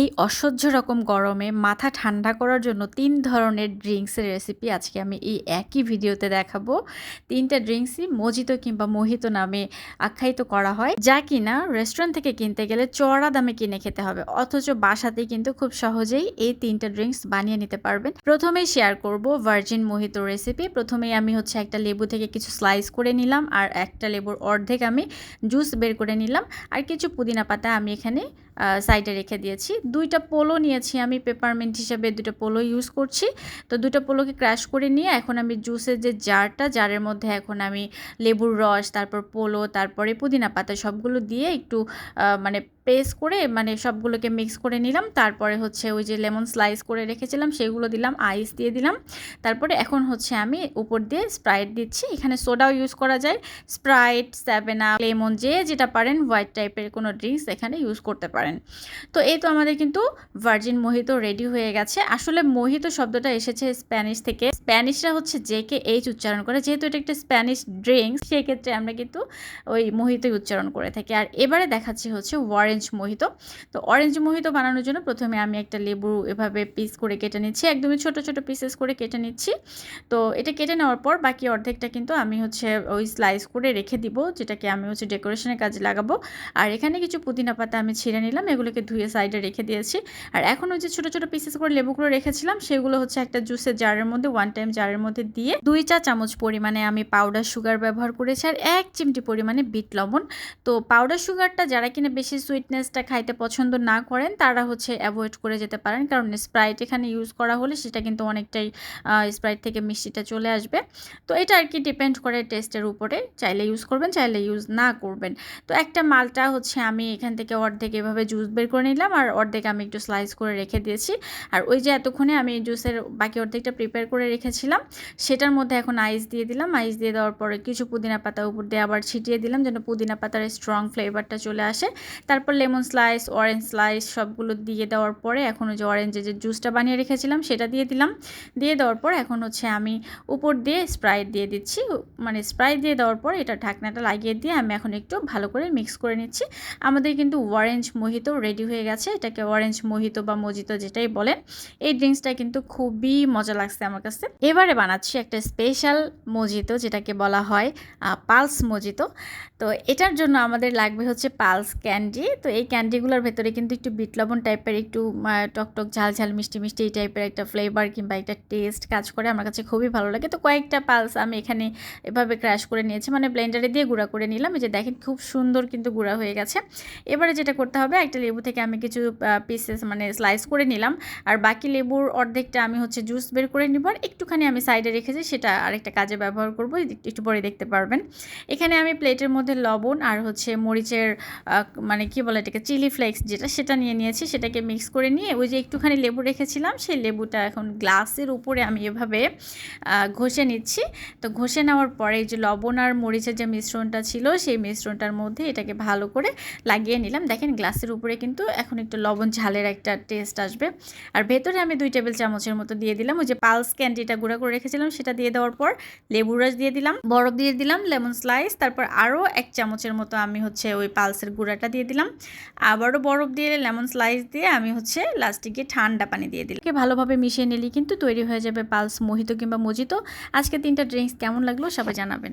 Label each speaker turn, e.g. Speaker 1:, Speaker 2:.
Speaker 1: এই অসহ্য রকম গরমে মাথা ঠান্ডা করার জন্য তিন ধরনের ড্রিঙ্কসের রেসিপি আজকে আমি এই একই ভিডিওতে দেখাবো। তিনটা ড্রিঙ্কসই মজিতো কিংবা মোহিত নামে আখ্যায়িত করা হয়, যা কিনা রেস্টুরেন্ট থেকে কিনতে গেলে চড়া দামে কিনে খেতে হবে, অথচ বাসাতেই কিন্তু খুব সহজেই এই তিনটা ড্রিঙ্কস বানিয়ে নিতে পারবেন। প্রথমেই শেয়ার করব ভার্জিন মোহিত রেসিপি প্রথমেই আমি হচ্ছে একটা লেবু থেকে কিছু স্লাইস করে নিলাম, আর একটা লেবুর অর্ধেক আমি জুস বের করে নিলাম, আর কিছু পুদিনা পাতা আমি এখানে সাইডে রেখে দিয়েছি। দুইটা পোলো নিয়েছি আমি পেপারমেন্ট হিসাবে দুটো পোলো ইউজ করছি। তো দুটো পোলোকে ক্র্যাশ করে নিয়ে এখন আমি জুসের যে জারটা জারের মধ্যে এখন আমি লেবুর রস, তারপর পোলো তারপরে পুদিনা পাতা সবগুলো দিয়ে একটু মানে প্রেস করে মানে সবগুলোকে মিক্স করে নিলাম। তারপরে হচ্ছে ওই যে লেমন স্লাইস করে রেখেছিলাম, সেগুলো দিলাম আইস দিয়ে দিলাম। তারপরে এখন হচ্ছে আমি উপর দিয়ে স্প্রাইট দিচ্ছি। এখানে সোডাও ইউজ করা যায়। স্প্রাইট আপ লেমন যে যেটা পারেন হোয়াইট টাইপের কোনো ড্রিঙ্কস এখানে ইউজ করতে পারেন। তো এই তো আমাদের কিন্তু ভার্জিন মোহিত রেডি হয়ে গেছে। আসলে মোহিত শব্দটা এসেছে স্প্যানিশ থেকে। স্প্যানিশরা হচ্ছে যে কে এইচ উচ্চারণ করে। যেহেতু এটা একটা স্প্যানিশ ড্রিঙ্কস সেক্ষেত্রে আমরা কিন্তু ওই মোহিতই উচ্চারণ করে থাকি। আর এবারে দেখাচ্ছি হচ্ছে ওয়ারেন অরেঞ্জ মোহিত তো অরেঞ্জ মোহিত বানানোর জন্য প্রথমে আমি একটা লেবু এভাবে পিস করে কেটে নিচ্ছি। একদমই ছোট ছোট পিসেস করে কেটে নিচ্ছি। তো এটা কেটে নেওয়ার পর বাকি অর্ধেকটা কিন্তু আমি হচ্ছে ওই স্লাইস করে রেখে দিব, যেটাকে আমি হচ্ছে ডেকোরেশনের কাজে লাগাবো। আর এখানে কিছু পুদিনা পাতা আমি ছিঁড়ে নিলাম, এগুলোকে ধুয়ে সাইডে রেখে দিয়েছি। আর এখন ওই যে ছোটো ছোটো পিসেস করে লেবুগুলো রেখেছিলাম, সেগুলো হচ্ছে একটা জুসের জারের মধ্যে ওয়ান টাইম জারের মধ্যে দিয়ে দুই চা চামচ পরিমাণে আমি পাউডার সুগার ব্যবহার করেছি। আর এক চিমটি পরিমাণে বিট লবণ। তো পাউডার সুগারটা যারা কিনা বেশি সুইট সুইটনেসটা খাইতে পছন্দ না করেন, তারা হচ্ছে অ্যাভয়েড করে যেতে পারেন। কারণ স্প্রাইট এখানে ইউজ করা হলে সেটা কিন্তু অনেকটাই স্প্রাইট থেকে মিষ্টিটা চলে আসবে। তো এটা আর কি ডিপেন্ড করে টেস্টের উপরে। চাইলে ইউজ করবেন, চাইলে ইউজ না করবেন। তো একটা মালটা হচ্ছে আমি এখান থেকে অর্ধেক এভাবে জুস বের করে নিলাম, আর অর্ধেক আমি একটু স্লাইস করে রেখে দিয়েছি। আর ওই যে এতক্ষণে আমি জুসের বাকি অর্ধেকটা প্রিপেয়ার করে রেখেছিলাম, সেটার মধ্যে এখন আইস দিয়ে দিলাম। আইস দিয়ে দেওয়ার পরে কিছু পুদিনা পাতা উপর দিয়ে আবার ছিটিয়ে দিলাম, যেন পুদিনা পাতার স্ট্রং ফ্লেভারটা চলে আসে। তারপর তারপর লেমন স্লাইস, অরেঞ্জ স্লাইস সবগুলো দিয়ে দেওয়ার পরে এখন যে অরেঞ্জের যে জুসটা বানিয়ে রেখেছিলাম সেটা দিয়ে দিলাম। দিয়ে দেওয়ার পর এখন হচ্ছে আমি উপর দিয়ে স্প্রাইট দিয়ে দিচ্ছি। মানে স্প্রাইট দিয়ে দেওয়ার পর এটা ঢাকনাটা লাগিয়ে দিয়ে আমি এখন একটু ভালো করে মিক্স করে নিচ্ছি। আমাদের কিন্তু অরেঞ্জ মোহিত রেডি হয়ে গেছে। এটাকে অরেঞ্জ মোহিত বা মজিত যেটাই বলেন এই ড্রিঙ্কসটা কিন্তু খুবই মজা লাগছে আমার কাছে। এবারে বানাচ্ছি একটা স্পেশাল মজিত যেটাকে বলা হয় পালস মজিত। তো এটার জন্য আমাদের লাগবে হচ্ছে পালস ক্যান্ডি। তো এই ক্যান্ডিগুলোর ভেতরে কিন্তু একটু বিট লবণ টাইপের, একটু টকটক ঝাল ঝাল, মিষ্টি মিষ্টি এই টাইপের একটা ফ্লেভার কিংবা একটা টেস্ট কাজ করে আমার কাছে খুবই ভালো লাগে। তো কয়েকটা পালস আমি এখানে এভাবে ক্র্যাশ করে নিয়েছি মানে ব্লেন্ডারে দিয়ে গুঁড়া করে নিলাম। যে দেখেন খুব সুন্দর কিন্তু গুঁড়া হয়ে গেছে। এবারে যেটা করতে হবে, একটা লেবু থেকে আমি কিছু পিসেস মানে স্লাইস করে নিলাম। আর বাকি লেবুর অর্ধেকটা আমি হচ্ছে জুস বের করে নিব। আর একটুখানি আমি সাইডে রেখেছি, সেটা আরেকটা কাজে ব্যবহার করব। একটু পরে দেখতে পারবেন। এখানে আমি প্লেটের মধ্যে লবণ আর হচ্ছে মরিচের মানে কি এটাকে চিলি ফ্লেক্স যেটা সেটা নিয়ে নিয়েছি, সেটাকে মিক্স করে নিয়ে ওই যে একটুখানি লেবু রেখেছিলাম, সেই লেবুটা এখন গ্লাসের উপরে আমি এভাবে ঘষে নিচ্ছি। তো ঘষে নেওয়ার পরে যে লবণ আর মরিচের যে মিশ্রণটা ছিল, সেই মিশ্রণটার মধ্যে এটাকে ভালো করে লাগিয়ে নিলাম। দেখেন গ্লাসের উপরে কিন্তু এখন একটু লবণ ঝালের একটা টেস্ট আসবে। আর ভেতরে আমি দুই টেবিল চামচের মতো দিয়ে দিলাম, ওই যে পালস ক্যান্ডিটা গুঁড়া করে রেখেছিলাম, সেটা দিয়ে দেওয়ার পর লেবু রস দিয়ে দিলাম, বরফ দিয়ে দিলাম লেমন স্লাইস তারপর আরও এক চামচের মতো আমি হচ্ছে ওই পালসের গুঁড়াটা দিয়ে দিলাম। আবারও বরফ দিয়ে লেমন স্লাইস দিয়ে আমি হচ্ছে লাস্টিকে ঠান্ডা পানি দিয়ে দিলাম। ভালোভাবে মিশিয়ে নিলি কিন্তু তৈরি হয়ে যাবে পালস, মোহিত কিংবা মজিত। আজকে তিনটা ড্রিঙ্কস কেমন লাগল সবাই জানাবেন।